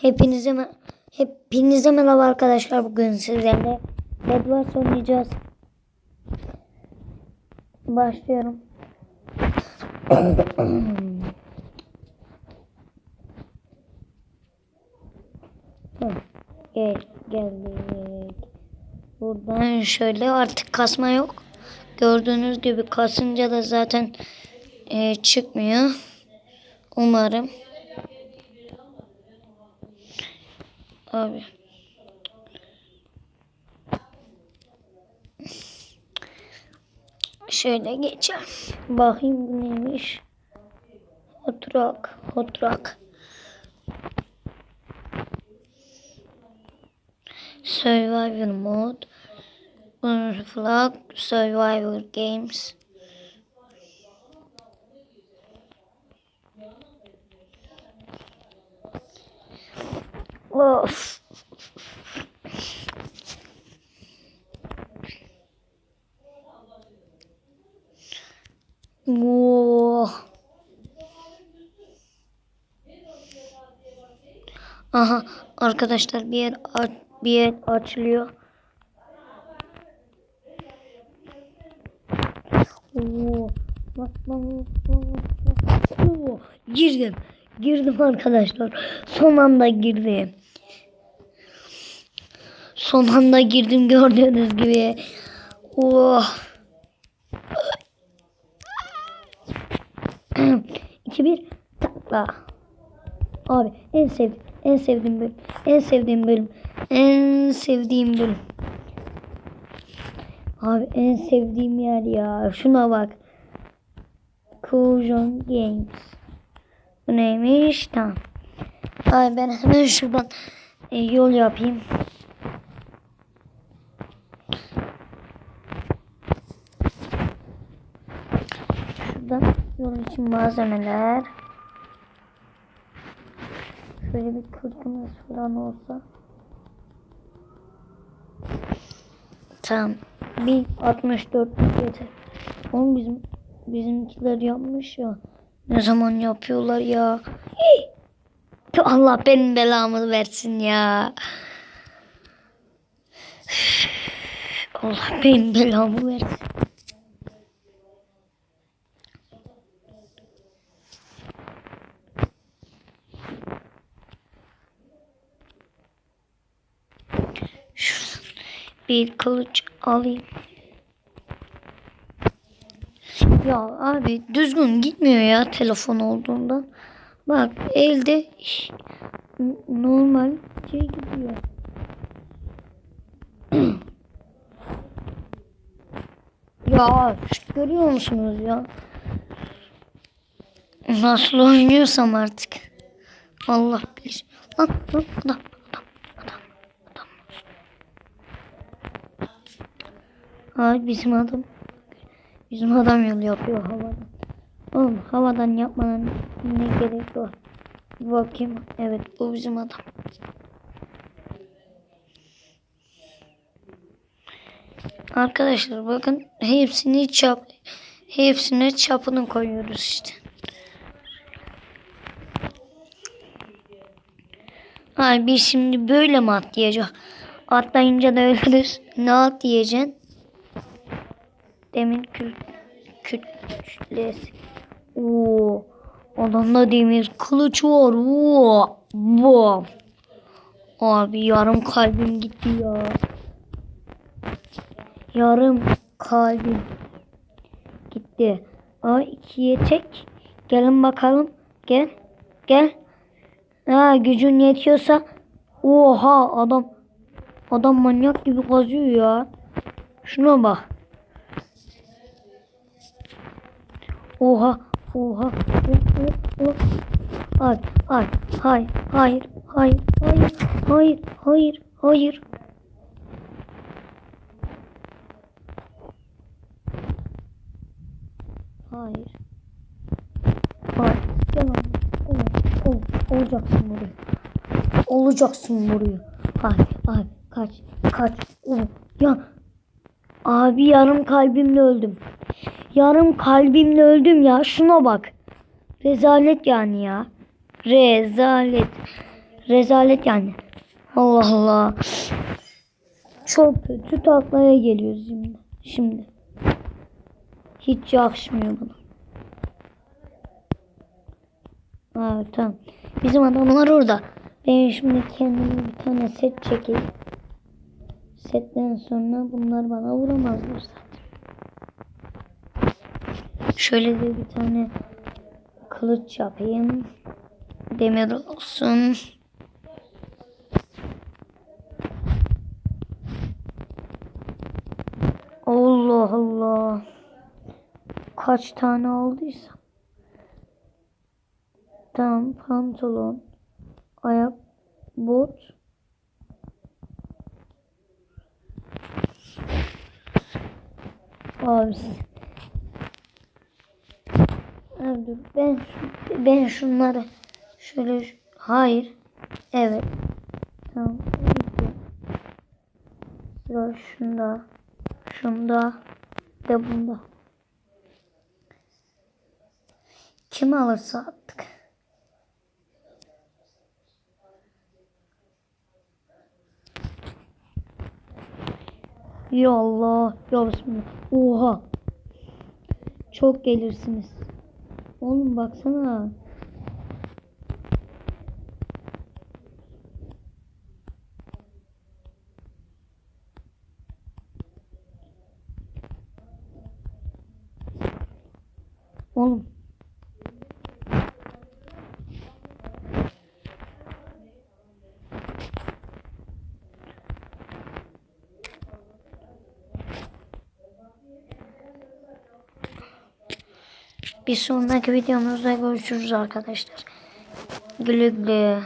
Hepinize hepinize merhaba arkadaşlar. Bugün sizlerle Bedwars oynayacağız. Başlıyorum. Gel, geldik. Buradan şöyle artık kasma yok. Gördüğünüz gibi kasınca da zaten e, çıkmıyor. Umarım. Abi. Şöyle geçelim. Bakayım bu neymiş. Hotrak. Hotrak. Survivor mode. Flag. Survivor games. Of. Oo. Aha arkadaşlar bir yer bir yer açılıyor. Oo. Bak, bak, bak, bak. Oo. Girdim. Girdim arkadaşlar. Son anda girdim. Son anda girdim gördüğünüz gibi. Oh. 2-1 takla. Abi en sev en sevdiğim bölüm. En sevdiğim bölüm. En sevdiğim bölüm. Abi en sevdiğim yer ya. Şuna bak. Coulson Games. Bu neymiş? Tamam. Abi ben hemen şuradan e, yol yapayım. Şuradan yol için malzemeler. Şöyle bir kırkımız falan olsa. Tamam. Bir 64 yeter. Oğlum bizim bizimkiler yapmış ya. Ne zaman yapıyorlar ya? Allah benim belamı versin ya. Allah benim belamı versin. Bir kılıç alayım. Ya abi düzgün gitmiyor ya telefon olduğundan. Bak elde normal şey gidiyor. ya görüyor musunuz ya? Nasıl oynuyorsam artık. Allah bilir. Lan lan adam. Ay bizim adam. Bizim adam yol yapıyor havadan. Oğlum havadan yapmanın ne gerek var? Bakayım. Evet bu bizim adam. Arkadaşlar bakın hepsini çap hepsine çapını koyuyoruz işte. Ay biz şimdi böyle mi atlayacak? Atlayınca da ölürüz. Ne atlayacaksın? Demir kül kütlesi. Oo. Adamda demir kılıç var. Oo. Bam. Abi yarım kalbim gitti ya. Yarım kalbim gitti. Aa ikiye tek. Gelin bakalım. Gel. Gel. Ha gücün yetiyorsa. Oha adam. Adam manyak gibi kazıyor ya. Şuna bak. Oha, oha, oha. Ay, ay, hayır, hayır, hayır, hayır, hayır, hayır, hayır. Hayır. Hayır. Lan. Ol, ol, olacaksın buraya. Olacaksın buraya. Ay, ay, kaç, kaç. Oh, ya. Abi yarım kalbimle öldüm. Yarım kalbimle öldüm ya. Şuna bak. Rezalet yani ya. Rezalet. Rezalet yani. Allah Allah. Çok kötü taklaya geliyoruz şimdi. Şimdi. Hiç yakışmıyor bana. Evet tamam. Bizim adamlar orada. Ben şimdi kendime bir tane set çekeyim. Setten sonra bunlar bana vuramazlar zaten. Şöyle de bir tane kılıç yapayım. Demir olsun. Allah Allah. Kaç tane aldıysam. Tamam pantolon, ayak, bot. Abi. Abi dur, ben ben şunları şöyle hayır. Evet. Tamam. Sıra şunda. Şunda. De bunda. Kim alırsa artık. Ya Allah. Ya Bismillah. Oha. Çok gelirsiniz. Oğlum baksana. Oğlum. Bir sonraki videomuzda görüşürüz arkadaşlar. Güle güle.